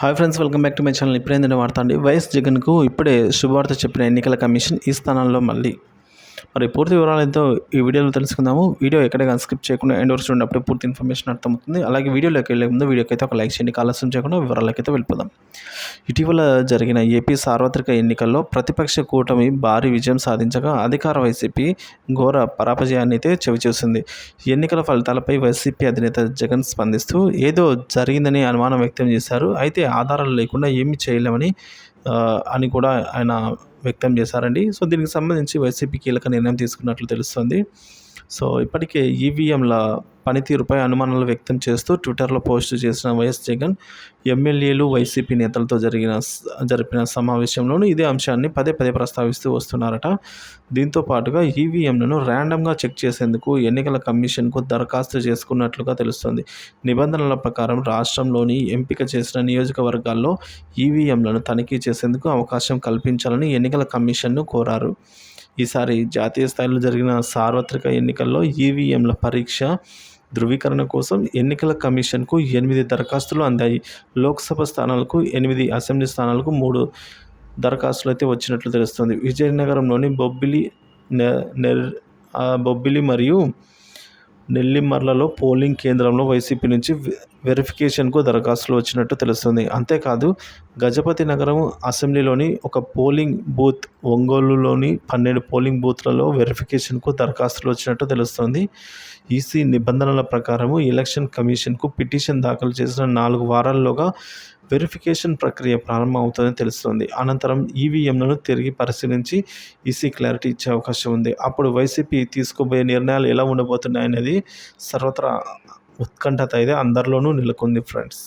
Hi friends welcome back to my channel ఇప్పుడేందంటే వార్త అండి. YS జగన్కు ఇప్పుడే శుభవార్త చెప్పిన ఎన్నికల కమిషన్ ఈ స్థానంలో మళ్ళీ మరి పూర్తి వివరాలు ఎంతో ఈ వీడియోలో తెలుసుకుందాము. వీడియో ఎక్కడ కానీ స్కిప్ చేయకుండా ఎండ్ వరకు చూడండి పూర్తి ఇన్ఫర్మేషన్ అర్థమవుతుంది. అలాగే వీడియోలోకి వెళ్ళే ముందు వీడియోకి అయితే ఒక లైక్ చేయండి ఆలస్యం చేయకుండా వివరాలకైతే వెళ్ళిపోదాం. ఇటీవల జరిగిన ఏపీ సార్వత్రిక ఎన్నికల్లో ప్రతిపక్ష కూటమి భారీ విజయం సాధించగా అధికార వైసీపీ ఘోర పరాపజయాన్ని అయితే చవిచూసింది ఎన్నికల ఫలితాలపై వైసీపీ అధినేత జగన్ స్పందిస్తూ ఏదో జరిగిందని అనుమానం వ్యక్తం చేశారు. అయితే ఆధారాలు లేకుండా ఏమీ చేయలేమని అని కూడా ఆయన వ్యక్తం చేశారండి. సో దీనికి సంబంధించి వైసీపీ కీలక నిర్ణయం తీసుకున్నట్లు తెలుస్తుంది. సో ఇప్పటికే ఈవీఎంల పనితీరుపై అనుమానాలు వ్యక్తం చేస్తూ ట్విట్టర్లో పోస్ట్ చేసిన వైఎస్ జగన్ ఎమ్మెల్యేలు వైసీపీ నేతలతో జరిగిన జరిపిన సమావేశంలోనూ ఇదే అంశాన్ని పదే పదే ప్రస్తావిస్తూ వస్తున్నారట. దీంతో పాటుగా ఈవీఎంలను ర్యాండమ్గా చెక్ చేసేందుకు ఎన్నికల కమిషన్కు దరఖాస్తు చేసుకున్నట్లుగా తెలుస్తుంది. నిబంధనల ప్రకారం రాష్ట్రంలోని ఎంపిక చేసిన నియోజకవర్గాల్లో ఈవీఎంలను తనిఖీ చేసేందుకు అవకాశం కల్పించాలని ఎన్నికల కమిషన్ను కోరారు. ఈసారి జాతీయ స్థాయిలో జరిగిన సార్వత్రిక ఎన్నికల్లో ఈవీఎంల పరీక్ష ధృవీకరణ కోసం ఎన్నికల కమిషన్కు ఎనిమిది దరఖాస్తులు అందాయి. లోక్సభ స్థానాలకు ఎనిమిది అసెంబ్లీ స్థానాలకు మూడు దరఖాస్తులు అయితే వచ్చినట్లు తెలుస్తుంది. విజయనగరంలోని బొబ్బిలి నె- నెర్ బొబ్బిలి మరియు నెల్లిమర్లలో పోలింగ్ కేంద్రంలో వైసీపీ నుంచి వెరిఫికేషన్కు దరఖాస్తులు వచ్చినట్టు తెలుస్తుంది. అంతేకాదు గజపతి నగరం అసెంబ్లీలోని ఒక పోలింగ్ బూత్ ఒంగోలులోని పన్నెండు పోలింగ్ బూత్లలో వెరిఫికేషన్కు దరఖాస్తులు వచ్చినట్టు తెలుస్తుంది. ఈసీ నిబంధనల ప్రకారము ఎలక్షన్ కమిషన్కు పిటిషన్ దాఖలు చేసిన నాలుగు వారాల్లోగా వెరిఫికేషన్ ప్రక్రియ ప్రారంభం అవుతుందని తెలుస్తుంది. అనంతరం ఈవీఎంలను తిరిగి పరిశీలించి ఈసీ క్లారిటీ ఇచ్చే అవకాశం ఉంది. అప్పుడు వైసీపీ తీసుకోబోయే నిర్ణయాలు ఎలా ఉండబోతున్నాయనేది సర్వత్రా ఉత్కంఠత అయితే అందరిలోనూ నెలకొంది ఫ్రెండ్స్.